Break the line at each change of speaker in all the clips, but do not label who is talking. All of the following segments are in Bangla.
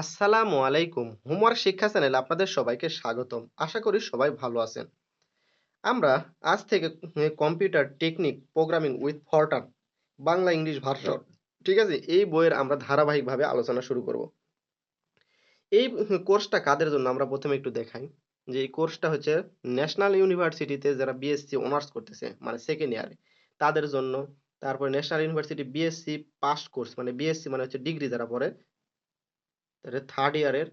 আসসালামু আলাইকুম। হোমওয়ার্ক শিক্ষা চ্যানেলে আপনাদের সবাইকে স্বাগতম। আশা করি সবাই ভালো আছেন। আমরা আজ থেকে computer technique programming with Fortran, Bangla English version, ঠিক আছে? এই বইয়ের আমরা ধারাবাহিকভাবে আলোচনা শুরু করব। এই কোর্সটা কাদের জন্য আমরা প্রথমে একটু দেখাই। যে এই কোর্সটা হচ্ছে ন্যাশনাল ইউনিভার্সিটিতে যারা বিএসসি অনার্স করতেছে মানে সেকেন্ড ইয়ারে তাদের জন্য। তারপরে national university BSc pass course মানে বিএসসি মানে হচ্ছে ডিগ্রি যারা পড়ে থার্ড ইয়ারের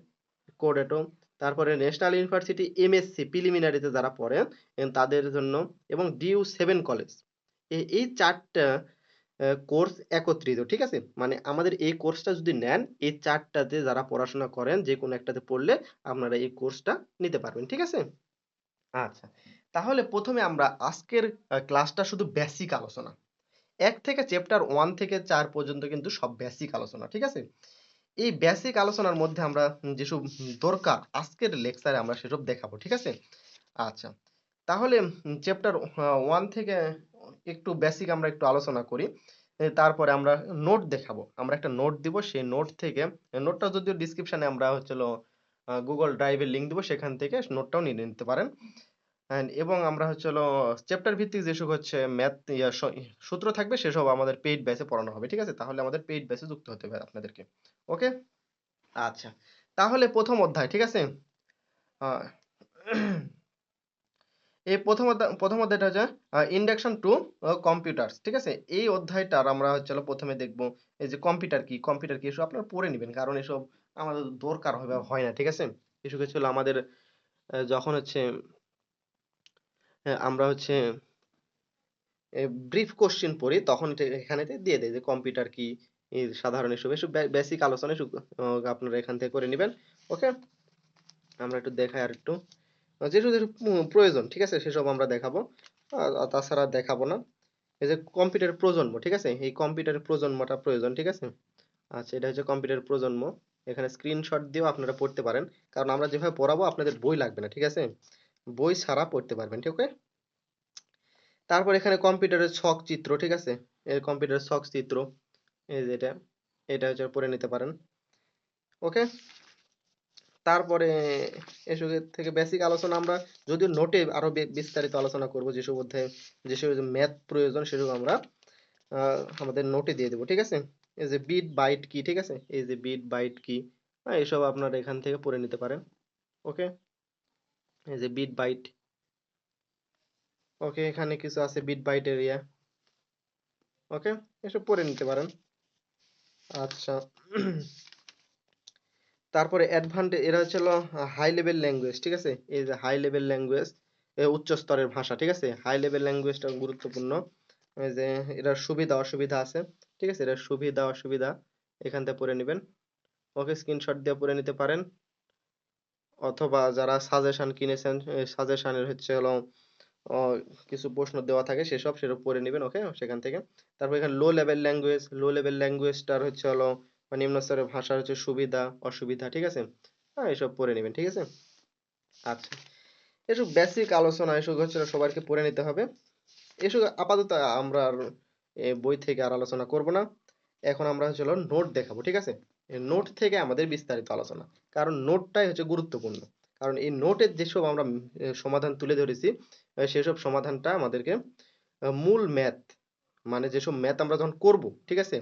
কোডেটো তারপরে ন্যাশনাল ইউনিভার্সিটি এমএসসি প্রিলিমিনারিতে যারা পড়ে তাদের জন্য, এবং ডিউ সেভেন কলেজ এই চারটা কোর্স একত্রিত, ঠিক আছে? মানে আমাদের এই কোর্সটা যদি নেন, এই চারটাতে যারা পড়াশোনা করেন, যে কোনো একটাতে পড়লে আপনারা এই কোর্সটা নিতে পারবেন, ঠিক আছে? আচ্ছা তাহলে প্রথমে আমরা আজকের ক্লাসটা শুধু বেসিক আলোচনা। এক থেকে চ্যাপ্টার ওয়ান থেকে চার পর্যন্ত কিন্তু সব বেসিক আলোচনা, ঠিক আছে? এই বেসিক আলোচনার মধ্যে আমরা যেসব দরকার আজকের লেকচারে আমরা সেসব দেখাবো, ঠিক আছে? আচ্ছা তাহলে চ্যাপ্টার ওয়ান থেকে একটু বেসিক আমরা একটু আলোচনা করি তারপরে আমরা নোট দেখাবো। আমরা একটা নোট দিব, সেই নোট থেকে নোটটা যদিও ডিসক্রিপশনে আমরা হচ্ছিল গুগল ড্রাইভের লিঙ্ক দিব, সেখান থেকে নোটটাও নিয়ে নিতে পারেন। And এবং আমরা হচ্ছে হলো চ্যাপ্টার ভিত্তিক যেসব হচ্ছে ম্যাথ সূত্র থাকবে সেসব আমাদের পেইড ব্যাচে পড়ানো হবে, ঠিক আছে? তাহলে আমাদের পেইড ব্যাচে যুক্ত হতে হবে আপনাদেরকে ওকে আচ্ছা তাহলে প্রথম অধ্যায়, ঠিক আছে? এই প্রথম প্রথম অধ্যায়টা হচ্ছে ইন্ডাকশন টু কম্পিউটারস ঠিক আছে? এই অধ্যায়টার আমরা হচ্ছে প্রথমে দেখব, এই যে কম্পিউটার কি কম্পিউটার কি এসব আপনারা পড়ে নেবেন, কারণ এসব আমাদের দরকার হবে, হয় না, ঠিক আছে? এসব হচ্ছে আমাদের যখন হচ্ছে আমরা হচ্ছে ব্রিফ কোশ্চেন পড়ি, তখন এখানে দিয়ে দেয় যে কম্পিউটার কি সাধারণ এসব এসব বেসিক আলোচনা আপনারা এখান থেকে করে নেবেন ওকে আমরা একটু দেখাই আর একটু যেসব যেসব প্রয়োজন, ঠিক আছে? সেসব আমরা দেখাবো তাছাড়া দেখাবো না। এই যে কম্পিউটার প্রজন্ম, ঠিক আছে? এই কম্পিউটারের প্রজন্মটা প্রয়োজন, ঠিক আছে? আচ্ছা এটা হচ্ছে কম্পিউটার প্রজন্ম, এখানে স্ক্রিনশট দিয়েও আপনারা পড়তে পারেন, কারণ আমরা যেভাবে পড়াবো, আপনাদের বই লাগবে না, ঠিক আছে? বই ছাড়া পড়তে পারবেন, ঠিক আছে? তারপর এখানে কম্পিউটারের ছক চিত্র, ঠিক আছে? এই কম্পিউটারের ছক চিত্র, এই যে এটা এটা হচ্ছে পড়ে নিতে পারেন, ওকে? তারপরে এসব থেকে বেসিক আলোচনা আমরা, যদিও নোটে আরও বিস্তারিত আলোচনা করব, যেসব অধ্যায়ে যেসব ম্যাথ প্রয়োজন, সেসব আমরা আমাদের নোটে দিয়ে দেবো, ঠিক আছে? এই যে বিট বাইট কি ঠিক আছে? এই যে বিট বাইট কি হ্যাঁ এসব আপনারা এখান থেকে পড়ে নিতে পারেন, ওকে? এই যে বিট বাইট ওকে এখানে কিছু আছে বিট বাইট এরিয়া ওকে এসব পড়ে নিতে পারেন। আচ্ছা। তারপরে অ্যাডভান্টেজ এরা হলো হাই লেভেল ল্যাঙ্গুয়েজ ঠিক আছে? এই যে হাই লেভেল ল্যাঙ্গুয়েজ উচ্চ স্তরের ভাষা, ঠিক আছে? হাই লেভেল ল্যাঙ্গুয়েজটা গুরুত্বপূর্ণ। যে এটার সুবিধা, অসুবিধা আছে, ঠিক আছে? এটার সুবিধা, অসুবিধা, এখান থেকে পড়ে নেবেন। ওকে স্ক্রিনশট দিয়ে পড়ে নিতে পারেন। অথবা যারা সাজেশন কিনেছেন সাজেশনের হচ্ছে হলো কিছু প্রশ্ন দেওয়া থাকে, সেসব সেসব পড়ে নেবেন ওকে সেখান থেকে। তারপর এখানে low level language low level ল্যাঙ্গুয়েজটার হচ্ছে হলো মানে নিম্ন স্তরের ভাষার হচ্ছে সুবিধা, অসুবিধা, ঠিক আছে? হ্যাঁ এসব পড়ে নেবেন, ঠিক আছে? আচ্ছা। এসব বেসিক আলোচনা, এসব হচ্ছে সবাইকে পড়ে নিতে হবে। এসব আপাতত আমরা বই থেকে আর আলোচনা করব না। এখন আমরা হচ্ছে নোট দেখাবো, ঠিক আছে? নোট থেকে আমাদের বিস্তারিত আলোচনা। কারণ নোটটাই হচ্ছে গুরুত্বপূর্ণ। কারণ এই নোটের যেসব আমরা সমাধান তুলে ধরেছি সেসব সমাধানটা আমাদেরকে মূল ম্যাথ মানে যেসব ম্যাথ আমরা যখন করব, ঠিক আছে?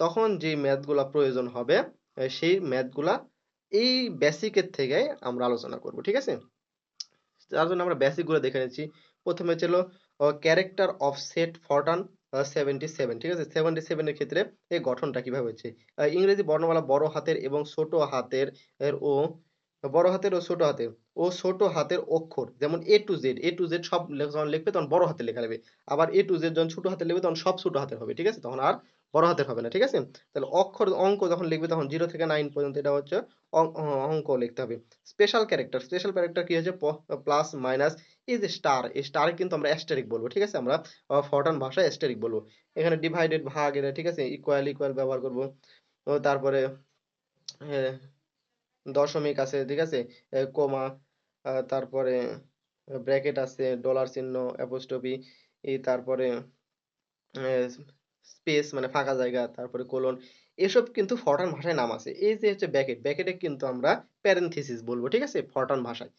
তখন যে ম্যাথগুলা প্রয়োজন হবে সেই ম্যাথগুলা এই বেসিকের থেকে আমরা আলোচনা করব, ঠিক আছে? তার জন্য আমরা বেসিকগুলো দেখে নিচ্ছি। প্রথমে ছিল character of set Fortran seventy seven ঠিক আছে? সেভেন্টি সেভেনের ক্ষেত্রে এই গঠনটা কীভাবে হচ্ছে ইংরেজি বর্ণমালা বড় হাতের এবং ছোট হাতের, এর ও, বড় হাতের ও ছোট হাতের, ও ছোট হাতের অক্ষর, যেমন A to Z A to Z সব যখন লিখবে তখন বড় হাতে লেখা যাবে আবার এ টু জেড যখন ছোট হাতে লিখবে তখন সব ছোট হাতের হবে, ঠিক আছে? তখন আর বড় হাতের হবে না, ঠিক আছে? তাহলে অক্ষর অঙ্ক যখন লিখবে তখন জিরো থেকে নাইন পর্যন্ত এটা হচ্ছে অঙ্ক লিখতে হবে। স্পেশাল ক্যারেক্টার স্পেশাল ক্যারেক্টার কি হচ্ছে? প্লাস মাইনাস এই যে স্টার এই স্টার কিন্তু আমরা অ্যাস্টেরিক বলব, ঠিক আছে? আমরা ফরটান ভাষায় অ্যাস্টেরিক বলব। এখানে ডিভাইডেড ভাগ এটা, ঠিক আছে? ইকুয়াল ইকুয়াল ব্যবহার করব। তারপরে দশমিক আছে, ঠিক আছে? কমা তারপরে ব্র্যাকেট আছে ডলার চিহ্ন অ্যাপোস্ট্রফি তারপরে স্পেস মানে ফাঁকা জায়গা, তারপরে কোলন এসব কিন্তু ফরটান ভাষায় নাম আছে। এই যে হচ্ছে ব্যাকেট ব্যাকেটে কিন্তু আমরা প্যারেনথিসিস বলব, ঠিক আছে? ফরটান ভাষায়।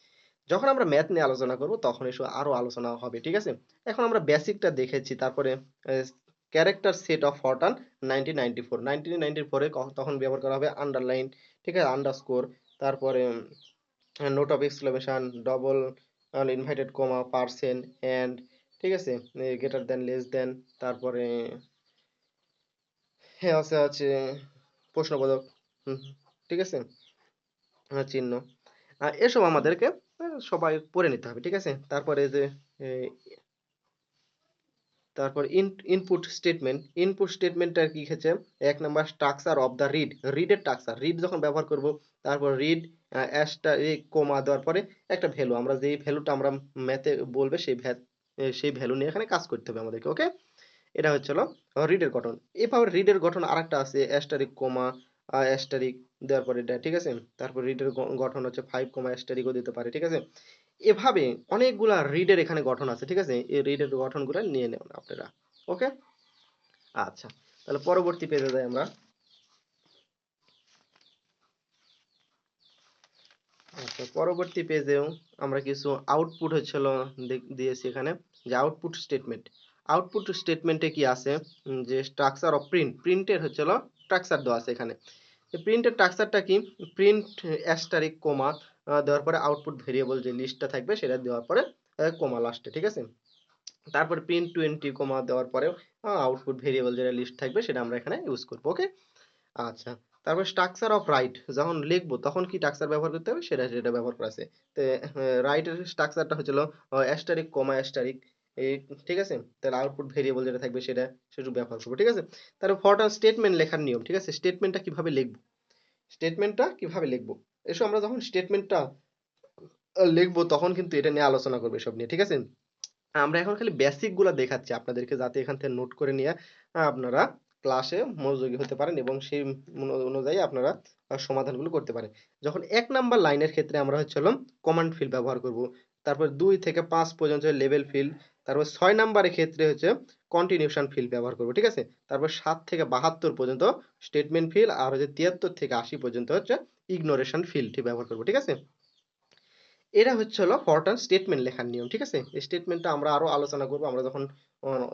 যখন আমরা ম্যাথ নিয়ে আলোচনা করব, তখন এসব আরও আলোচনা হবে, ঠিক আছে? এখন আমরা বেসিকটা দেখেছি, তারপরে character set of Fortran nineteen ninety four nineteen ninety ফোরে তখন ব্যবহার করা হবে আন্ডারলাইন ঠিক আছে? আন্ডারস্কোর তারপরে note of exclamation double inverted comma percent and ঠিক আছে? গ্রেটার দেন লেস দেন তারপরে হ্যাঁ আছে আছে প্রশ্নবোধক। হুম, ঠিক আছে? আহ, চিহ্ন। আহ, এসব আমাদেরকে সবাই পড়ে নিতে হবে ঠিক আছে? তারপরে যে এই, তারপর ইনপুট স্টেটমেন্ট ইনপুট স্টেটমেন্টটা কি হচ্ছে? এক number structure of the read রিডের structure read যখন ব্যবহার করব তারপর রিড অ্যাশটা কমা দেওয়ার পরে একটা ভ্যালু আমরা যেই ভ্যালুটা আমরা ম্যাথে বলবে সেই ভ্যা সেই ভ্যালু নিয়ে এখানে কাজ করতে হবে আমাদেরকে ওকে এটা হচ্ছে হলো রিডের গঠন। এভাবে রিডের গঠন আরেকটা আছে অ্যাস্টারিক কোমা অ্যাস্টারিক দেওয়ার পরে এটা, ঠিক আছে? তারপর রিডের গঠন হচ্ছে ফাইভ কোমা অ্যাস্টারিকও দিতে পারে, ঠিক আছে? এভাবে অনেকগুলা রিডের এখানে গঠন আছে, ঠিক আছে? এই রিডের গঠনগুলো নিয়ে নেন আপনারা, ওকে? আচ্ছা তাহলে পরবর্তী পেজে যাই আমরা। আচ্ছা পরবর্তী পেজেও আমরা কিছু আউটপুট হচ্ছিল দিয়েছি এখানে, যে আউটপুট স্টেটমেন্ট আউটপুট স্টেটমেন্টে কি আছে? যে স্ট্রাকচার অফ প্রিন্ট প্রিন্টের হচ্ছিল স্ট্রাকচার দেওয়া আছে এখানে। প্রিন্টের স্ট্রাকচারটা কি? প্রিন্ট অ্যাস্টারিক কোমা দেওয়ার পরে আউটপুট ভেরিয়েবল যে লিস্টটা থাকবে সেটা দেওয়ার পরে কোমা লাস্টে ঠিক আছে? তারপরে প্রিন্ট টোয়েন্টি কোমা দেওয়ার পরেও আউটপুট ভেরিয়েবল যেটা লিস্ট থাকবে সেটা আমরা এখানে ইউজ করব ওকে আচ্ছা তারপর স্ট্রাকচার অফ রাইট যখন লিখব তখন কি স্ট্রাকচার ব্যবহার করতে হবে? সেটা সেটা ব্যবহার করা আছে। রাইটের স্ট্রাকচারটা হচ্ছিল অ্যাস্টারিক কমা অ্যাস্টারিক এই ঠিক আছে? তাহলে আউটপুট ভেরিয়েবল যেটা থাকবে সেটা সেটা ব্যবহার করব, ঠিক আছে? তারপর ফরটান স্টেটমেন্ট লেখার নিয়ম, ঠিক আছে? স্টেটমেন্টটা কীভাবে লিখব? স্টেটমেন্টটা কীভাবে লিখব? এসো আমরা যখন স্টেটমেন্টটা লিখব তখন কিন্তু এটা নিয়ে আলোচনা করব সব নিয়ে, ঠিক আছে? আমরা এখন খালি বেসিকগুলা দেখাচ্ছি আপনাদেরকে যাতে এখান থেকে নোট করে নিয়ে আপনারা ক্লাসে মনোযোগী হতে পারেন এবং সেই অনুযায়ী আপনারা সমাধানগুলো করতে পারেন। যখন এক নাম্বার লাইনের ক্ষেত্রে আমরা হচ্ছে কমান্ড ফিল্ড ব্যবহার করব। তারপর দুই থেকে পাঁচ পর্যন্ত লেভেল ফিল্ড তারপর ছয় নাম্বারের ক্ষেত্রে হচ্ছে কন্টিনিউশন ফিল্ড ব্যবহার করব, ঠিক আছে? তারপর সাত থেকে বাহাত্তর পর্যন্ত স্টেটমেন্ট ফিল্ড আর হচ্ছে তিয়াত্তর থেকে আশি পর্যন্ত হচ্ছে ইগনোরেশন ফিল্ড ব্যবহার করব, ঠিক আছে? এটা হচ্ছে হলো ফরটান স্টেটমেন্ট লেখার নিয়ম, ঠিক আছে? এই স্টেটমেন্টটা আমরা আরও আলোচনা করব, আমরা যখন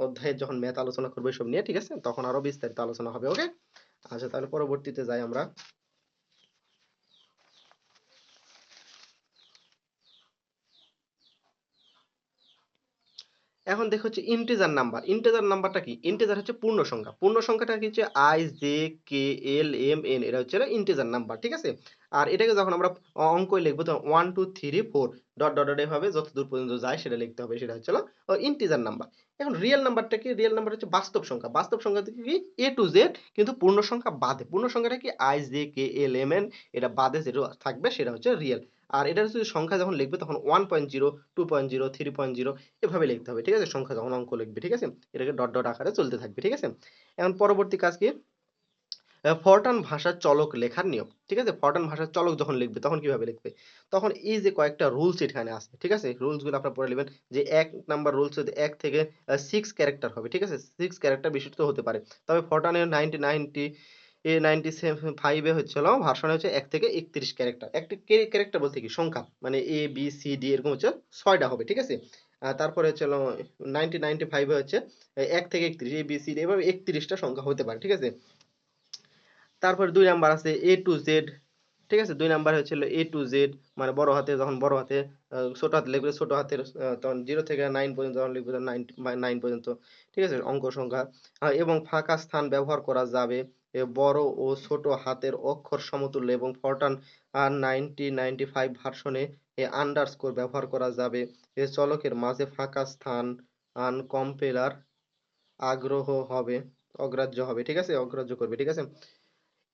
অধ্যায়ের যখন ম্যাথ আলোচনা করব এসব নিয়ে, ঠিক আছে? তখন আরও বিস্তারিত আলোচনা হবে ওকে আচ্ছা তাহলে পরবর্তীতে যাই আমরা। এখন দেখো হচ্ছে ইন্টিজার নাম্বার ইন্টিজার নাম্বারটা কি? ইন্টিজার হচ্ছে পূর্ণ সংখ্যা পূর্ণ সংখ্যাটা কি হচ্ছে? I J K L M N এটা হচ্ছে ইন্টিজার নাম্বার ঠিক আছে? আর এটাকে যখন আমরা অঙ্ক লিখব, তখন one two three four dot dot dot এভাবে যত দূর পর্যন্ত যায় সেটা লিখতে হবে, সেটা হচ্ছে ইন্টিজার নাম্বার এখন রিয়েল নাম্বারটা কি? রিয়েল নাম্বার হচ্ছে বাস্তব সংখ্যা। বাস্তব সংখ্যা থেকে কি? এ টু জেড কিন্তু পূর্ণ সংখ্যা বাদে। পূর্ণ সংখ্যাটা কি? I J K L M N এটা বাদে যেটা থাকবে, সেটা হচ্ছে রিয়েল আর এটার যদি সংখ্যা যখন লিখবে তখন one point zero two point zero three point zero এভাবে লিখতে হবে, ঠিক আছে? সংখ্যা যখন অঙ্ক লিখবে, ঠিক আছে? এটাকে ডট ডট আকারে চলতে থাকবে, ঠিক আছে? এখন পরবর্তী কাজ কি? ফরটান ভাষার চলক লেখার নিয়ম, ঠিক আছে? ফরটান ভাষার চলক যখন লিখবে তখন কীভাবে লিখবে? তখন এই যে কয়েকটা রুলস এখানে আছে, ঠিক আছে? রুলসগুলো আপনারা পড়ে নেবেন যে এক নাম্বার রুলস এক থেকে সিক্স ক্যারেক্টার হবে, ঠিক আছে? সিক্স ক্যারেক্টার বিশিষ্ট হতে পারে। তবে ফরটানের নাইনটি নাইনটি এ নাইনটি ফাইভে হচ্ছিল ভার্সনে হচ্ছে এক থেকে একত্রিশ ক্যারেক্টার একটি ক্যারেক্টার বলতে কি? সংখ্যা। মানে এ বি সি ডি এরকম হচ্ছে ছয়টা হবে, ঠিক আছে? তারপরে হচ্ছে হলো নাইনটি নাইনটি ফাইভে হচ্ছে এক থেকে একত্রিশ এ বি সি ডি এভাবে একত্রিশটা সংখ্যা হতে পারে, ঠিক আছে? তারপরে দুই নাম্বার আছে এ টু জেড ঠিক আছে? দুই নাম্বার হচ্ছিল এ টু জেড মানে বড় হাতে যখন বড় হাতে ছোট হাতে লিখবে, ছোট হাতের তখন জিরো থেকে নাইন পর্যন্ত যখন লিখবে নাইন নাইন পর্যন্ত, ঠিক আছে? অঙ্ক সংখ্যা। এবং ফাঁকা স্থান ব্যবহার করা যাবে। বড় ও ছোট হাতের অক্ষর সমতুল্য এবং ফরটান নাইনটি নাইনটি ফাইভ ভার্সনে আন্ডারস্কোর ব্যবহার করা যাবে। এ চলকের মাঝে ফাঁকা স্থান, আন কম্পেলার আগ্রহ হবে, অগ্রাহ্য হবে, ঠিক আছে? অগ্রাহ্য করবে, ঠিক আছে?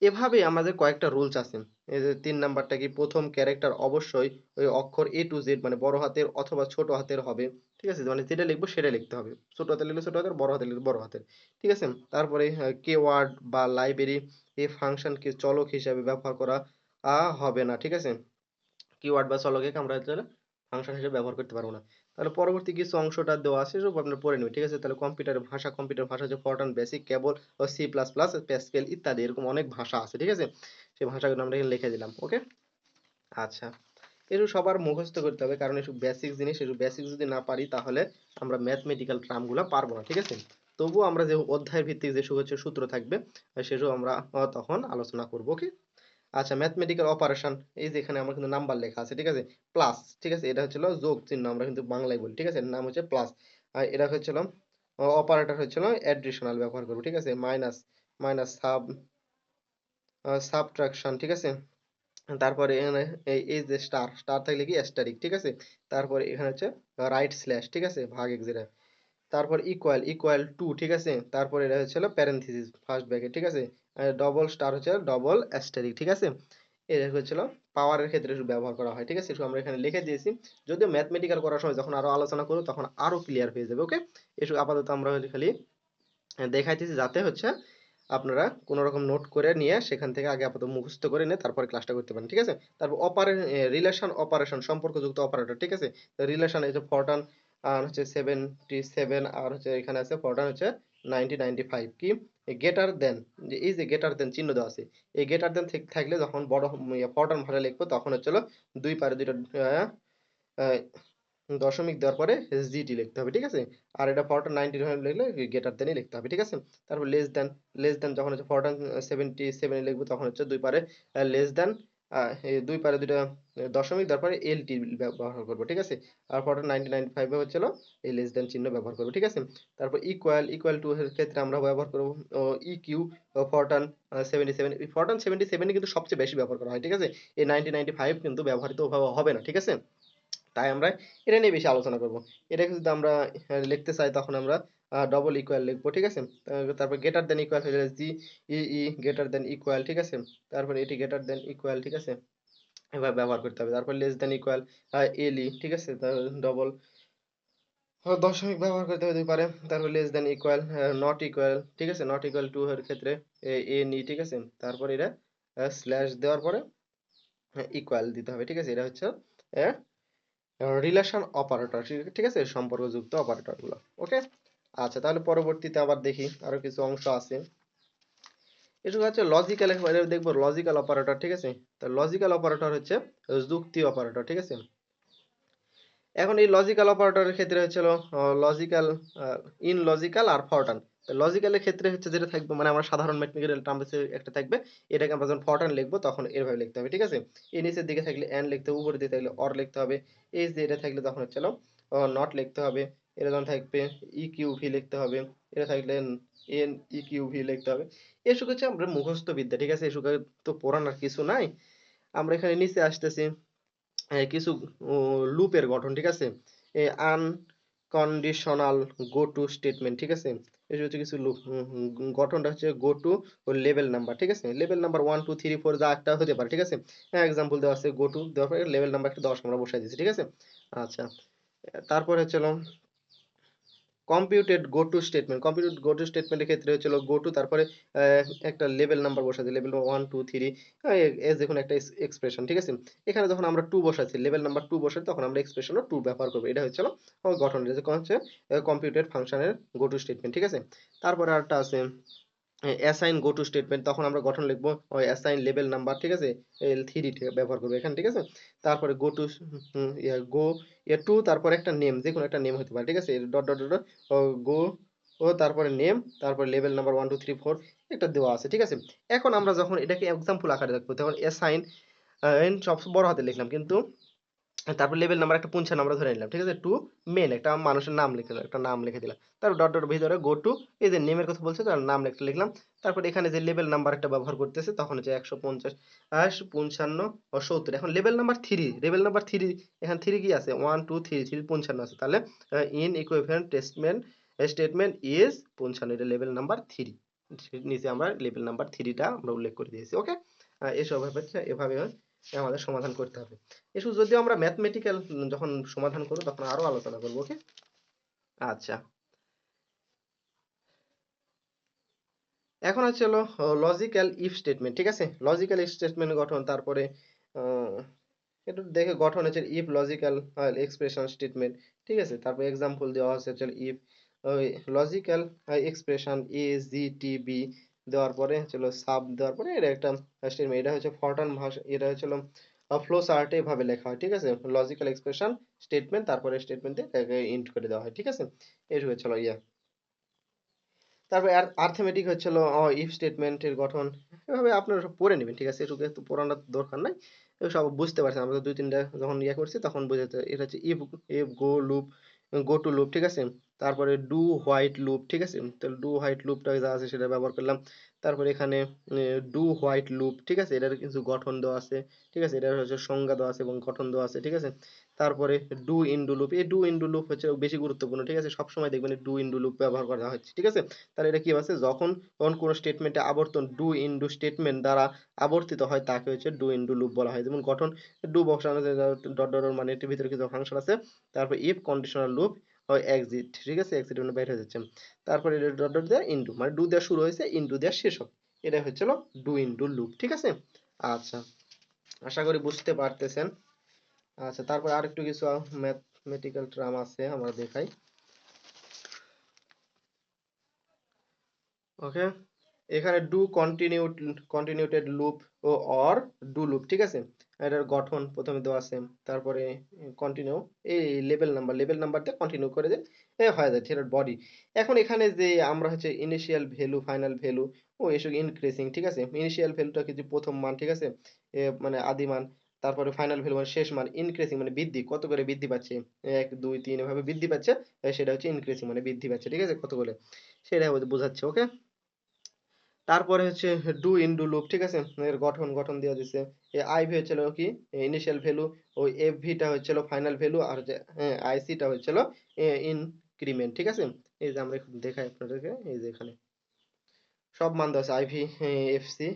এভাবে আমাদের কয়েকটা রুলস আছে। এই যে তিন নাম্বারটা কি? প্রথম ক্যারেক্টার অবশ্যই ওই অক্ষর এ টু জেড মানে বড় হাতের অথবা ছোট হাতের হবে। ঠিক আছে? মানে যেটা লিখব সেটা লিখতে হবে। ছোট হাতে লিখলে ছোট হাতের, বড় হাতে লিখলে বড় হাতের। ঠিক আছে? তারপরে কে ওয়ার্ড বা লাইব্রেরি এই ফাংশনকে চলক হিসাবে ব্যবহার করা হবে না। ঠিক আছে? কিওয়ার্ড বা চলকে আমরা ফাংশন হিসেবে ব্যবহার করতে পারব না। তাহলে পরবর্তী কিছু অংশটা দেওয়া আছে, সেসব আপনারা পড়ে নেবেন। ঠিক আছে? তাহলে কম্পিউটারের ভাষা কম্পিউটার ভাষা হচ্ছে ফরট্রান বেসিক কেবল ও সি প্লাস প্লাস প্যাসকেল ইত্যাদি। এরকম অনেক ভাষা আছে। ঠিক আছে? সেই ভাষাগুলো আমরা এখানে লিখে দিলাম। ওকে আচ্ছা। এসব সবার মুখস্থ করতে হবে। কারণ এসব বেসিক জিনিস, এসব বেসিক যদি না পারি, তাহলে আমরা ম্যাথমেটিক্যাল টার্মগুলো পারব না, ঠিক আছে? তবুও আমরা যে অধ্যায় ভিত্তিক যেসব হচ্ছে সূত্র থাকবে সেসব আমরা তখন আলোচনা করব, ওকে? আচ্ছা ম্যাথমেটিক্যাল অপারেশন এই যে এখানে আমার কিন্তু নাম্বার লেখা আছে, ঠিক আছে? প্লাস ঠিক আছে? এটা হচ্ছিল যোগ চিহ্ন, আমরা কিন্তু বাংলায় বলি, ঠিক আছে? নাম হচ্ছে প্লাস আর এটা হচ্ছিল অপারেটর হচ্ছিল অ্যাডিশনাল ব্যবহার করব, ঠিক আছে? মাইনাস মাইনাস সাব সাবট্রাকশন ঠিক আছে? তারপরে এখানে এই যে স্টার স্টার থাকলে কি অ্যাস্টারিক ঠিক আছে? তারপরে এখানে হচ্ছে রাইট স্ল্যাশ ঠিক আছে? ভাগ এক তারপর ইকুয়াল ইকুয়াল টু ঠিক আছে? তারপরে এটা হচ্ছে প্যারেন্থিসিস ফার্স্ট ব্র্যাকেট ঠিক আছে? ডবল স্টার হচ্ছে ডবল অ্যাস্টারিক ঠিক আছে? এটা হচ্ছিল পাওয়ারের ক্ষেত্রে ব্যবহার করা হয়, ঠিক আছে? আমরা এখানে লিখে দিয়েছি। যদিও ম্যাথমেটিক্যাল করার সময় যখন আরও আলোচনা করব, তখন আরও ক্লিয়ার হয়ে যাবে ওকে এসব আপাতত আমরা খালি দেখাইতেছি, যাতে হচ্ছে আপনারা কোনো রকম নোট করে নিয়ে সেখান থেকে আগে আপাতত মুখস্থ করে নিয়ে তারপরে ক্লাসটা করতে পারেন, ঠিক আছে? তারপর অপারে রিলেশন অপারেশন সম্পর্কযুক্ত অপারেটর ঠিক আছে? রিলেশন এই যে ফরটান আর হচ্ছে সেভেন্টি সেভেন আর হচ্ছে এখানে আছে ফরটান হচ্ছে নাইনটি নাইনটি ফাইভ কি গেটার দেন যে এই যে গেটার দেন চিহ্ন দেওয়া আছে, এই গেটার দেন থাকলে যখন বড় ফরটান ভাষা লিখব, তখন হচ্ছে দুই পারে দুইটা দশমিক দেওয়ার পরে জিটি লিখতে হবে, ঠিক আছে? আর এটা ফরটান নাইনটি লিখলে গেটার দেনই লিখতে হবে, ঠিক আছে? তারপর লেস দেন লেস দেন যখন হচ্ছে ফরটান সেভেন্টি সেভেনে লিখব, তখন হচ্ছে দুই পারে লেস দেন দুই পারে দুইটা দশমিক দেওয়ার পরে এলটি ব্যবহার করব, ঠিক আছে? আর ফরটান নাইনটি নাইনটি ফাইভে হচ্ছিল এই লেস দেন চিহ্ন ব্যবহার করব, ঠিক আছে? তারপর ইকুয়াল ইকুয়াল টু এর ক্ষেত্রে আমরা ব্যবহার করব E Q Fortran seventy seven Fortran seventy সেভেনে কিন্তু সবচেয়ে বেশি ব্যবহার করা হয়, ঠিক আছে? এই নাইনটি নাইনটি ফাইভ কিন্তু ব্যবহৃত হবে না, ঠিক আছে? তাই আমরা এটা নিয়ে বেশি আলোচনা করব। এটাকে যদি আমরা লিখতে চাই তখন আমরা ডবল ইকুয়াল লিখব, ঠিক আছে? তারপর গেটার দেন ইকুয়াল হয়ে যাবে জি ই ই গেটার দেন ইকুয়াল ঠিক আছে? তারপর এটি গেটার দেন ইকুয়াল ঠিক আছে? এভাবে ব্যবহার করতে হবে। তারপর লেস দেন ইকুয়াল এল ই ঠিক আছে? ডবল দশমিক ব্যবহার করতে হতে পারে। তারপর less than equal not equal ঠিক আছে? নট ইকুয়াল টু এর ক্ষেত্রে, এ নি ঠিক আছে? তারপর এটা স্ল্যাশ দেওয়ার পরে ইকুয়াল দিতে হবে, ঠিক আছে? এটা হচ্ছে রিলেশন অপারেটর ঠিক আছে? সম্পর্কযুক্ত অপারেটরগুলো ওকে আচ্ছা তাহলে পরবর্তীতে আবার দেখি আরও কিছু অংশ আছে। এসব হচ্ছে লজিক্যাল দেখব লজিক্যাল অপারেটর ঠিক আছে? তো লজিক্যাল অপারেটর হচ্ছে যুক্তি অপারেটর ঠিক আছে? এখন এই লজিক্যাল অপারেটরের ক্ষেত্রে হচ্ছিল লজিক্যাল ইন লজিক্যাল আর ফরটান লজিক্যালের ক্ষেত্রে হচ্ছে যেটা থাকবে মানে আমরা সাধারণ ম্যাথমেটিক্যাল টার্ম একটা থাকবে, এটাকে আমরা যখন ফরটান লিখব তখন এভাবে লিখতে হবে, ঠিক আছে? এই নিচের দিকে থাকলে এন লিখতে হবে, উপরের দিকে থাকলে অর লিখতে হবে, এই যে এটা থাকলে তখন হচ্ছে নট লিখতে হবে, এটা যখন থাকবে ই ভি লিখতে হবে, এটা থাকলে এন ই ভি লিখতে হবে এসব হচ্ছে আমরা মুখস্থ বিদ্যা, ঠিক আছে? এসব তো পড়ানোর কিছু নাই। আমরা এখানে নিচে আসতেছি কিছু লুপের গঠন, ঠিক আছে? আনকন্ডিশনাল গো টু স্টেটমেন্ট ঠিক আছে? এই হচ্ছে কিছু গঠনটা হচ্ছে গো টু ও লেভেল নাম্বার ঠিক আছে? Level number one two three four যা একটা হতে পারে, ঠিক আছে? হ্যাঁ এক্সাম্পল দেওয়া আছে গো টু দেওয়ার পরে লেভেল নাম্বার একটা দশ আমরা বসাই দিচ্ছি ঠিক আছে? আচ্ছা তারপরে হচ্ছে computed go to statement computed go to স্টেটমেন্টের ক্ষেত্রে হচ্ছিল গো টু তারপরে একটা লেভেল নাম্বার বসাচ্ছি লেভেল ওয়ান টু থ্রি এস দেখুন একটা এক্সপ্রেশন ঠিক আছে? এখানে যখন আমরা টু বসাচ্ছি লেভেল নাম্বার টু বসাই, তখন আমরা এক্সপ্রেশনও টু ব্যবহার করব, এটা হচ্ছিল গঠন হচ্ছে কম্পিউটেড ফাংশনের গো টু স্টেটমেন্ট ঠিক আছে? তারপরে আরেকটা আছে অ্যাসাইন গো টু স্টেটমেন্ট তখন আমরা গঠন লিখব ওই অ্যাসাইন লেভেল নাম্বার ঠিক আছে? এল থ্রি ব্যবহার করব এখানে, ঠিক আছে? তারপরে go to go A two তারপরে একটা নেম যে কোনো একটা নেম হতে পারে, ঠিক আছে? ডট ডট ডট গো ও তারপরে নেম তারপরে level number one two three four একটা দেওয়া আছে, ঠিক আছে? এখন আমরা যখন এটাকে এক্সাম্পল আকারে দেখব, তখন অ্যাসাইন সব বড় হাতে লিখলাম, কিন্তু তারপর লেভেল নাম্বার একটা পুঞ্ছা আমরা ধরে নিলাম, ঠিক আছে? টু মেন একটা মানুষের নাম লিখে দিলাম, একটা নাম লিখে দিলাম। তারপর ডট ডট ভিতরে গো টু এই যে নেমের কথা বলছে, তার নাম লিখতে লিখলাম। তারপর এখানে যে লেভেল নাম্বার একটা ব্যবহার করতেছে, তখন হচ্ছে একশো পঞ্চাশ পঞ্চান্ন ও সত্তর। এখন level number three level number three এখানে থ্রি কি আছে? ওয়ান টু থ্রি থ্রি পঞ্চান্ন আছে। তাহলে ইন ইকুইভ্যালেন্ট টেস্টমেন্ট স্টেটমেন্ট ইজ পঞ্চান্ন, এটা লেভেল নাম্বার থ্রি নিচে আমরা লেভেল নাম্বার থ্রিটা আমরা উল্লেখ করে দিয়েছি ওকে এসব এভাবে আমাদের সমাধান করতে হবে। এসব যদিও আমরা ম্যাথমেটিক্যাল যখন সমাধান করব, তখন আরও আলোচনা করব ওকে আচ্ছা। এখন হচ্ছে হলো লজিক্যাল ইফ স্টেটমেন্ট ঠিক আছে? লজিক্যাল ইফ স্টেটমেন্ট গঠন, তারপরে একটু দেখে গঠন হচ্ছে ইফ লজিক্যাল এক্সপ্রেশন স্টেটমেন্ট ঠিক আছে? তারপর এক্সাম্পল দেওয়া হচ্ছে if logical expression A G T B দেওয়ার পরে হচ্ছিল সাব দেওয়ার পরে এটা একটা স্টেটমেন্ট এটা হচ্ছে ফরটান ভাষা, এটা হচ্ছিল ফ্লো চার্টে এভাবে লেখা হয়, ঠিক আছে? লজিক্যাল এক্সপ্রেশন স্টেটমেন্ট তারপরে স্টেটমেন্টে ইন্ট করে দেওয়া হয়, ঠিক আছে? এর হচ্ছিল, ইয়া। তারপর আর্থমেটিক হচ্ছিল ইফ স্টেটমেন্টের গঠন, এভাবে আপনারা সব পড়ে নেবেন, ঠিক আছে? এটুকু তো পড়ানোর দরকার নাই। সব বুঝতে পারছেন, আমরা দুই তিনটা যখন ইয়ে করছি, তখন বুঝাতে এটা হচ্ছে if if go loop go to loop ঠিক আছে? তারপরে ডু হোয়াইট লুপ ঠিক আছে? তাহলে ডু হোয়াইট লুপটা যা আছে সেটা ব্যবহার করলাম। তারপরে এখানে ডু হোয়াইট লুপ ঠিক আছে? এটার কিছু গঠন দেওয়া আছে, ঠিক আছে? এটার হচ্ছে সংজ্ঞা দেওয়া আছে এবং গঠন দেওয়া আছে, ঠিক আছে? তারপরে ডু ইনডু লুপ এই ডু ইনডু লুপ হচ্ছে বেশি গুরুত্বপূর্ণ, ঠিক আছে? সবসময় দেখবেন ডু ইনডু লুপ ব্যবহার করা হচ্ছে, ঠিক আছে? তাহলে এটা কি আছে? যখন যখন কোনো স্টেটমেন্টে আবর্তন ডু ইনডু স্টেটমেন্ট দ্বারা আবর্তিত হয়, তাকে হচ্ছে ডু ইনডু লুপ বলা হয়। যেমন গঠন ডু বসানো ডট ডট মানে এটির ভিতরে কিছু ফাংশন আছে। তারপর ইফ কন্ডিশনাল লুপ হয় এক্সিট ঠিক আছে? এক্সিট মানে বাইরে হয়ে যাচ্ছে। তারপরে ডট ডট দেওয়া ইনডু মানে ডু দেওয়া শুরু হয়েছে ইনডু দেওয়া শেষ হবে। এটা হচ্ছিল ডু ইনডু লুপ ঠিক আছে? আচ্ছা আশা করি বুঝতে পারতেছেন। আচ্ছা তারপর আরেকটু কিছু ম্যাথমেটিক্যাল টার্ম আছে আমরা দেখাই। ওকে এখানে ডু কন্টিনিউড কন্টিনিউটেড লুপ ও অর ডু লুপ ঠিক আছে? এটার গঠন প্রথমে দেওয়া আছে, তারপরে কন্টিনিউ এই লেভেল নাম্বার লেভেল নাম্বার দিয়ে কন্টিনিউ করে দেয় হয়ে যাচ্ছে এটার বডি এখন এখানে যে আমরা হচ্ছে ইনিশিয়াল ভ্যালু ফাইনাল ভ্যালু ও এসব ইনক্রিজিং ঠিক আছে? ইনিশিয়াল ভ্যালুটা কিছু প্রথম মান, ঠিক আছে? মানে আদি মান, তারপরে ফাইনাল ভ্যালু মানে শেষ মান ইনক্রিজিং মানে বৃদ্ধি, কত করে বৃদ্ধি পাচ্ছে? এক, দুই, তিন, এভাবে বৃদ্ধি পাচ্ছে সেটা হচ্ছে ইনক্রিজিং মানে বৃদ্ধি পাচ্ছে, ঠিক আছে? কত করে? সেটা বোঝাচ্ছে ওকে তারপরে হচ্ছে ডু ইন ডু লুপ ঠিক আছে? এর গঠন গঠন দেওয়া দিচ্ছে এই আইভি হচ্ছিল কি? ইনিশিয়াল ভ্যালু ও এফ ভিটা হচ্ছিল ফাইনাল ভ্যালু আর হচ্ছে আইসিটা হচ্ছিল ইনক্রিমেন্ট ঠিক আছে? এই যে আমরা দেখাই আপনাদেরকে, এই যে এখানে। সব মান দেওয়া আছে আইভি এফসি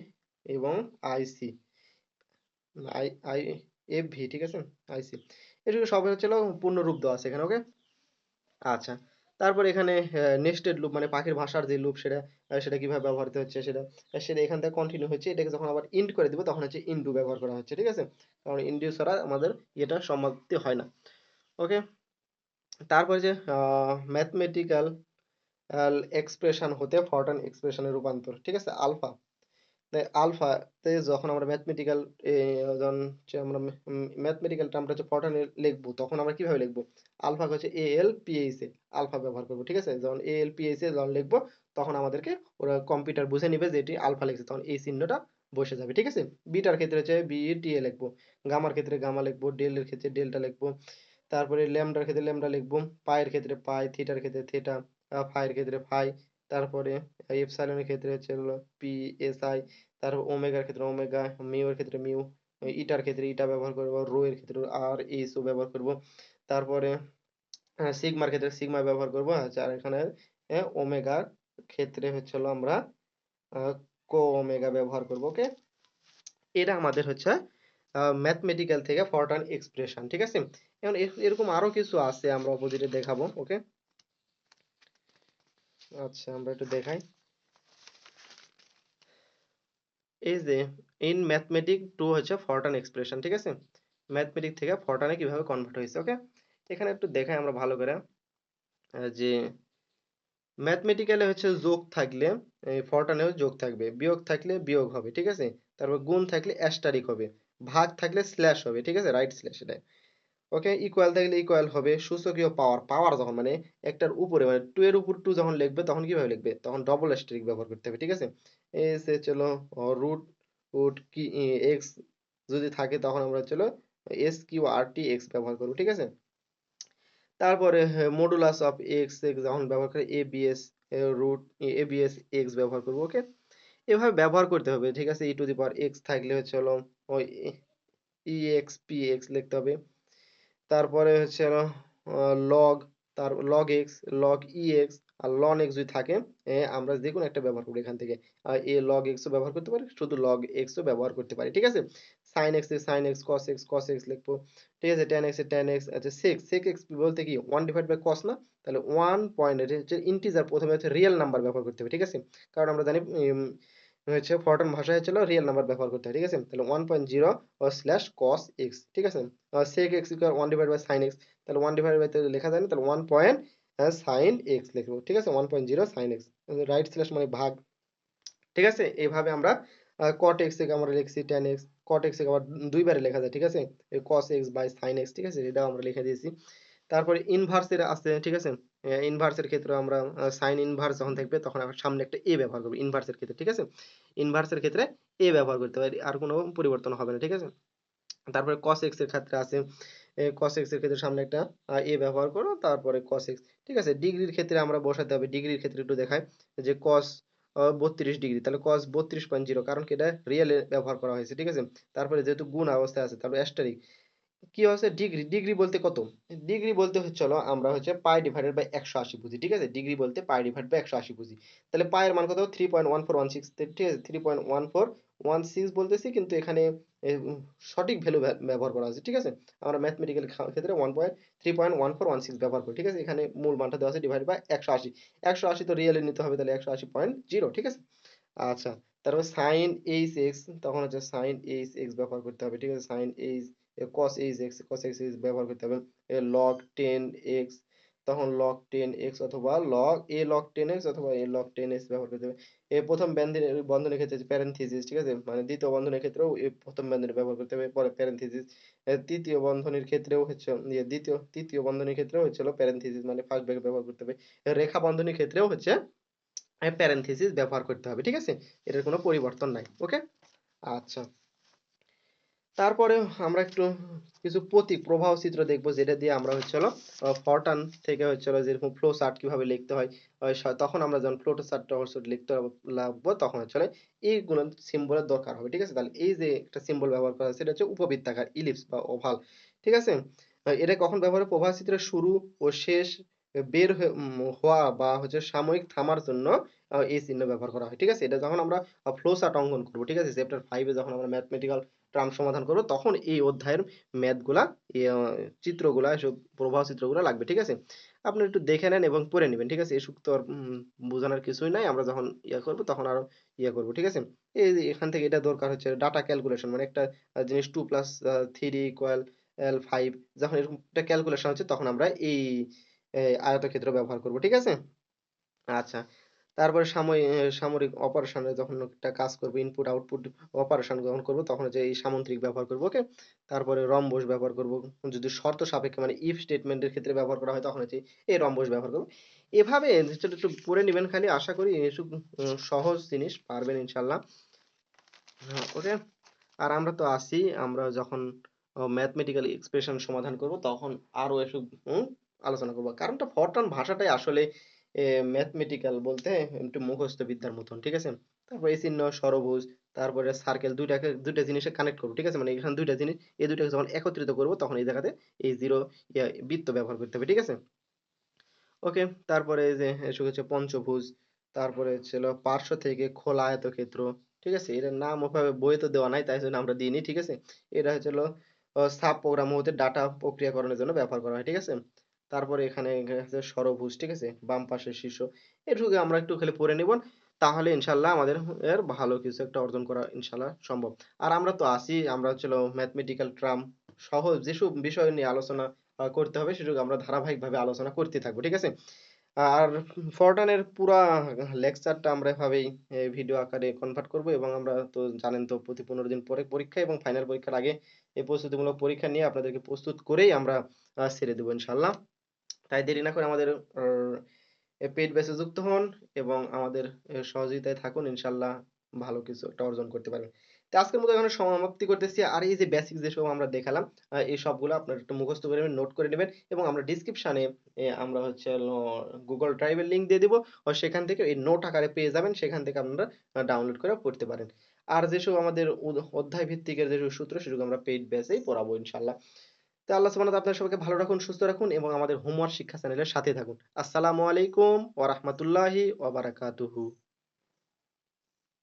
এবং IC I I F V ঠিক আছে? আইসি এটুকু সব হচ্ছিল পূর্ণ রূপ দেওয়া আছে এখানে ওকে আচ্ছা। তারপর এখানে নেস্টেড লুপ মানে পাখির ভাষার যে লুপ সেটা সেটা কীভাবে ব্যবহৃত হচ্ছে সেটা সেটা এখান থেকে কন্টিনিউ হচ্ছে। এটাকে যখন আবার ইন্ড করে দিব, তখন হচ্ছে ইন্ডু ব্যবহার করা হচ্ছে, ঠিক আছে? কারণ ইন্ডু ছাড়া আমাদের এটা সমাপ্তি হয় না। ওকে তারপর যে ম্যাথমেটিক্যাল এক্সপ্রেশন হতে ফরটান এক্সপ্রেশনের রূপান্তর, ঠিক আছে? আলফা আলফাতে যখন আমরা ম্যাথমেটিক্যাল যখন আমরা ম্যাথমেটিক্যাল টার্মটা হচ্ছে ফরটানে লিখব, তখন আমরা কীভাবে লিখব? আলফা হচ্ছে এ এল পিএইচ এ আলফা ব্যবহার করব, ঠিক আছে? যখন এ এল পিএইচ এ যখন লিখব, তখন আমাদেরকে ওরা কম্পিউটার বুঝে নিবে যে এটি আলফা লিখছে, তখন এই চিহ্নটা বসে যাবে, ঠিক আছে? বিটার ক্ষেত্রে হচ্ছে বি টি এ লিখব গামার ক্ষেত্রে গামা লিখব ডেলের ক্ষেত্রে ডেলটা লিখব, তারপরে ল্যামডার ক্ষেত্রে ল্যামডা লিখব পায়ের ক্ষেত্রে পাই থিটার ক্ষেত্রে থিটা ফাইয়ের ক্ষেত্রে ফাই তারপরে এপসাইলনের ক্ষেত্রে হচ্ছে হলো পি এস আই তারপর ওমেগার ক্ষেত্রে ওমেগা মিউ এর ক্ষেত্রে মিউ ইটার ক্ষেত্রে ইটা ব্যবহার করব রো এর ক্ষেত্রে আর এস ও ব্যবহার করব। তারপরে সিগমার ক্ষেত্রে সিগমা ব্যবহার করব, আর এখানে ওমেগার ক্ষেত্রে হচ্ছে হলো আমরা কো ওমেগা ব্যবহার করব ওকে এটা আমাদের হচ্ছে ম্যাথমেটিক্যাল থেকে ফরটান এক্সপ্রেশন ঠিক আছে? এখন এরকম আরও কিছু আছে আমরা অপোজিটে দেখাবো ওকে আচ্ছা আমরা একটু দেখাই। এই যে ইন ম্যাথমেটিক টু হচ্ছে ফরটান এক্সপ্রেশন ঠিক আছে? ম্যাথমেটিক থেকে ফরটানে কীভাবে কনভার্ট হয়েছে ওকে এখানে একটু দেখাই আমরা ভালো করে। যে ম্যাথমেটিক্যালে হচ্ছে যোগ থাকলে ফরটানেও যোগ থাকবে। বিয়োগ থাকলে বিয়োগ হবে, ঠিক আছে? তারপর গুণ থাকলে অ্যাস্টারিক হবে। ভাগ থাকলে স্ল্যাশ হবে, ঠিক আছে? রাইট স্ল্যাশ এটা ওকে ইকুয়াল থাকলে ইকুয়াল হবে, সূচকীয় পাওয়ার পাওয়ার যখন মানে একটার উপরে মানে টু এর উপর টু যখন লিখবে, তখন কীভাবে লিখবে? তখন ডবল স্ট্রিক ব্যবহার করতে হবে, ঠিক আছে? এস চলো রুট রুট কি এক্স যদি থাকে, তখন আমরা চলো S Q R T X ব্যবহার করব, ঠিক আছে? তারপরে মডুলাস অফ এক্স এক্স যখন ব্যবহার করে A B S root A B S X ব্যবহার করব ওকে এভাবে ব্যবহার করতে হবে, ঠিক আছে? ই টু দি পাওয়ার এক্স থাকলে হচ্ছে ওই ই এক্স পি এক্স লিখতে হবে। তারপরে হচ্ছে লগ তার log X log E X আর লন এক্স যদি থাকে আমরা যে কোনো একটা ব্যবহার করি এখান থেকে। আর এ লগ এক্সও ব্যবহার করতে পারি, শুধু লগ এক্সও ব্যবহার করতে পারি, ঠিক আছে? সাইন এক্স এ sine X cos X cos X লিখব, ঠিক আছে? টেন এক্স এ টেন এক্স আচ্ছা সেক সেক এক্স বলতে কি ওয়ান ডিভাইড বাই কস না? তাহলে ওয়ান পয়েন্ট হচ্ছে ইন্টিজার প্রথমে হচ্ছে রিয়েল নাম্বার ব্যবহার করতে হবে, ঠিক আছে? কারণ আমরা জানি হচ্ছে ফরটন ভাষায় হচ্ছিল রিয়েল নাম্বার ব্যবহার করতে হয়, ঠিক আছে? তাহলে one point zero slash cos X ঠিক আছে? Sec X equal one divide by sine X তাহলে ওয়ান ডিভাইড বাই লেখা যায় না, তাহলে ওয়ান পয়েন্ট সাইন এক্স লিখব, ঠিক আছে? One point zero sine X right slash মানে ভাগ, ঠিক আছে? এইভাবে আমরা কট এক্স থেকে আমরা লিখছি টেন এক্স কট এক্স থেকে আবার দুইবারে লেখা যায়, ঠিক আছে? Cos X by sine X ঠিক আছে? এটাও আমরা লিখে দিয়েছি। তারপরে ইনভার্সের আছে, ঠিক আছে? ইনভার্সের ক্ষেত্রে আমরা সাইন ইনভার্স যখন থাকবে তখন আমরা সামনে একটা এ ব্যবহার করব ইনভার্সের ক্ষেত্রে, ঠিক আছে? ইনভার্সের ক্ষেত্রে এ ব্যবহার করতে পারি, আর কোনো পরিবর্তন হবে না, ঠিক আছে? তারপরে কস এক্সের ক্ষেত্রে আছে কস এক্সের ক্ষেত্রে সামনে একটা এ ব্যবহার করো, তারপরে কস এক্স ঠিক আছে? ডিগ্রির ক্ষেত্রে আমরা বসাতে হবে ডিগ্রির ক্ষেত্রে একটু দেখায় যে কস বত্রিশ ডিগ্রি তাহলে কস বত্রিশ পয়েন্ট জিরো কারণ কি এটা রিয়েলে ব্যবহার করা হয়েছে, ঠিক আছে? তারপরে যেহেতু গুণ অবস্থায় আছে, তারপরে অ্যাস্টারিক কি হচ্ছে ডিগ্রি ডিগ্রি বলতে কত? ডিগ্রি বলতে হচ্ছে, চলো আমরা হচ্ছে পাই ডিভাইডেড বাই একশো আশি বুঝি, ঠিক আছে? ডিগ্রি বলতে পাই ডিভাইড বাই একশো আশি বুঝি। তাহলে পায়ের মান কত? Three point one four one six ঠিক আছে? Three point one four one six বলতেছি, কিন্তু এখানে সঠিক ভ্যালু ব্যবহার করা আছে ঠিক আছে? আমরা ম্যাথমেটিক্যাল ক্ষেত্রে one point three point one four one six ব্যবহার করি, ঠিক আছে? এখানে মূল মানটা দেওয়া আছে ডিভাইড বাই একশো আশি। একশো আশি তো রিয়েলি নিতে হবে, তাহলে একশো আশি পয়েন্ট জিরো ঠিক আছে? আচ্ছা তারপর সাইন এইচ এক্স তখন হচ্ছে সাইন এইচ এক্স ব্যবহার করতে হবে, ঠিক আছে? Sine H cos H X cos H X ব্যবহার করতে হবে। log টেন এক্স তখন log টেন এক্স অথবা log a log ten X অথবা a log টেন এক্স ব্যবহার করতে হবে। এই প্রথম বন্ধনের বন্ধনের ক্ষেত্রে প্যারেনথিসিস ঠিক আছে? মানে দ্বিতীয় বন্ধনের ক্ষেত্রেও এই প্রথম বন্ধনী ব্যবহার করতে হবে, পরে প্যারেনথিসিস তৃতীয় বন্ধনীর ক্ষেত্রেও হচ্ছে ইয়ে দ্বিতীয়, তৃতীয় বন্ধনীর ক্ষেত্রেও হচ্ছিল প্যারেনথিসিস মানে ফার্স্ট ব্র্যাকেট ব্যবহার করতে হবে। রেখা বন্ধনীর ক্ষেত্রেও হচ্ছে প্যারেনথিসিস ব্যবহার করতে হবে, ঠিক আছে? এটার কোনো পরিবর্তন নাই ওকে আচ্ছা। তারপরে আমরা একটু কিছু প্রতীক প্রবাহ চিত্র দেখব, যেটা দিয়ে আমরা হচ্ছে হলো ফরটান থেকে হচ্ছে হলো যেরকম ফ্লো চার্ট কীভাবে লিখতে হয় তখন আমরা যখন ফ্লো চার্টটা লিখতে লাগবো, তখন হচ্ছে এইগুলো সিম্বলের দরকার হবে, ঠিক আছে? তাহলে এই যে একটা সিম্বল ব্যবহার করা সেটা হচ্ছে উপবৃত্তাকার ইলিপস বা ওভাল ঠিক আছে? এটা কখন ব্যবহার প্রবাহ চিত্রের শুরু ও শেষ বের হওয়া বা হচ্ছে সাময়িক থামার জন্য এই চিহ্ন ব্যবহার করা হয়, ঠিক আছে? এটা যখন আমরা ফ্লো চার্ট অঙ্কন করব, ঠিক আছে? চ্যাপ্টার ফাইভে যখন আমরা ম্যাথমেটিক্যাল ট্রাম সমাধান করব, তখন এই অধ্যায়ের ম্যাথগুলা চিত্রগুলা এসব প্রবাহ চিত্রগুলো লাগবে, ঠিক আছে? আপনি একটু দেখে নেন এবং পড়ে নেবেন, ঠিক আছে? এসব তো আর বোঝানোর কিছুই নাই, আমরা যখন ইয়ে করব তখন আরও ইয়ে করব, ঠিক আছে? এই এখান থেকে এটা দরকার হচ্ছে ডাটা ক্যালকুলেশন মানে একটা জিনিস two plus three equal L five যখন এরকম একটা ক্যালকুলেশন হচ্ছে তখন আমরা এই আয়তক্ষেত্র ব্যবহার করব, ঠিক আছে? আচ্ছা তারপরে সাময়িক সামরিক অপারেশনে যখন একটা কাজ করব ইনপুট আউটপুট অপারেশন যখন করব, তখন হচ্ছে এই সামন্ত্রিক ব্যবহার করব ওকে তারপরে রম্বস ব্যবহার করব, যদি শর্ত সাপেক্ষে মানে ইফ স্টেটমেন্টের ক্ষেত্রে ব্যবহার করা হয়, তখন হচ্ছে এই রম্বস ব্যবহার করব। এভাবে একটু পড়ে নেবেন খালি, আশা করি সহজ জিনিস, পারবেন ইনশাল্লাহ ওকে আর আমরা তো আসি আমরা যখন ম্যাথমেটিক্যাল এক্সপ্রেশন সমাধান করব, তখন আরও এসব আলোচনা করব। কারণটা ফরটান ভাষাটাই আসলে ম্যাথমেটিক্যাল বলতে একটু মুখস্থ বিদ্যার মতন, ঠিক আছে? তারপর এই চিহ্ন সরভুজ তারপরে সার্কেল দুইটাকে, দুইটা জিনিসে কানেক্ট করব, ঠিক আছে? মানে এখানে দুইটা জিনিস, এই দুইটাকে যখন একত্রিত করব, তখন এই জায়গাতে এই জিরো বৃত্ত ব্যবহার করতে হবে, ঠিক আছে? ওকে তারপরে যে হচ্ছে পঞ্চভুজ, তারপরে ছিল পার্শ্ব থেকে খোলা আয়তক্ষেত্র, ঠিক আছে? এটার নাম ওভাবে বই তো দেওয়া নাই, তাই জন্য আমরা দিইনি, ঠিক আছে? এটা হচ্ছিল সাব প্রোগ্রাম হতে ডাটা প্রক্রিয়াকরণের জন্য ব্যবহার করা হয়, ঠিক আছে? তারপরে এখানে আছে সরভুজ ঠিক আছে? বাম পাশের শীর্ষ। এটুকু আমরা একটু খালি পড়ে নিব। তাহলে ইনশাল্লাহ আমাদের এর ভালো কিছু একটা অর্জন করা ইনশাল্লাহ সম্ভব। আর আমরা তো আসি আমরা হচ্ছিল ম্যাথমেটিক্যাল ট্রাম সহজ যেসব বিষয় নিয়ে আলোচনা করতে হবে সেটুকু আমরা ধারাবাহিকভাবে আলোচনা করতে থাকব, ঠিক আছে? আর ফরটানের পুরা লেকচারটা আমরা এভাবেই ভিডিও আকারে কনভার্ট করব এবং আমরা তো জানেন তো প্রতি পনেরো দিন পরে পরীক্ষা এবং ফাইনাল পরীক্ষার আগে এই প্রস্তুতিমূলক পরীক্ষা নিয়ে আপনাদেরকে প্রস্তুত করেই আমরা ছেড়ে দেবো ইনশাল্লাহ। তাই দেরি না করে আমাদের পেইড ব্যাচে যুক্ত হন এবং আমাদের সহযোগিতায় থাকুন, ইনশাল্লাহ ভালো কিছু একটা অর্জন করতে পারবেন। তো আজকের মতো এখানে সমাপ্তি করতেছি। আর এই যে বেসিক যেসব আমরা দেখালাম এই সবগুলো আপনারা একটু মুখস্থ করে নেবেন নোট করে নেবেন এবং আমরা ডিসক্রিপশনে আমরা হচ্ছে গুগল ড্রাইভের লিঙ্ক দিয়ে দিব। ও সেখান থেকে এই নোট আকারে পেয়ে যাবেন, সেখান থেকে আপনারা ডাউনলোড করে পড়তে পারেন। আর যেসব আমাদের অধ্যায় ভিত্তিকের যেসব সূত্র সেসব আমরা পেইড ব্যাচেই পড়াবো, ইনশাল্লাহ। তো আল্লাহ সুবহানাহু আপনার সবাইকে ভালো রাখুন, সুস্থ রাখুন এবং আমাদের হোমওয়ার্ক শিক্ষা চ্যানেলের সাথে থাকুন। আসসালামু আলাইকুম ওয়া রাহমাতুল্লাহি ওয়া বারাকাতুহু।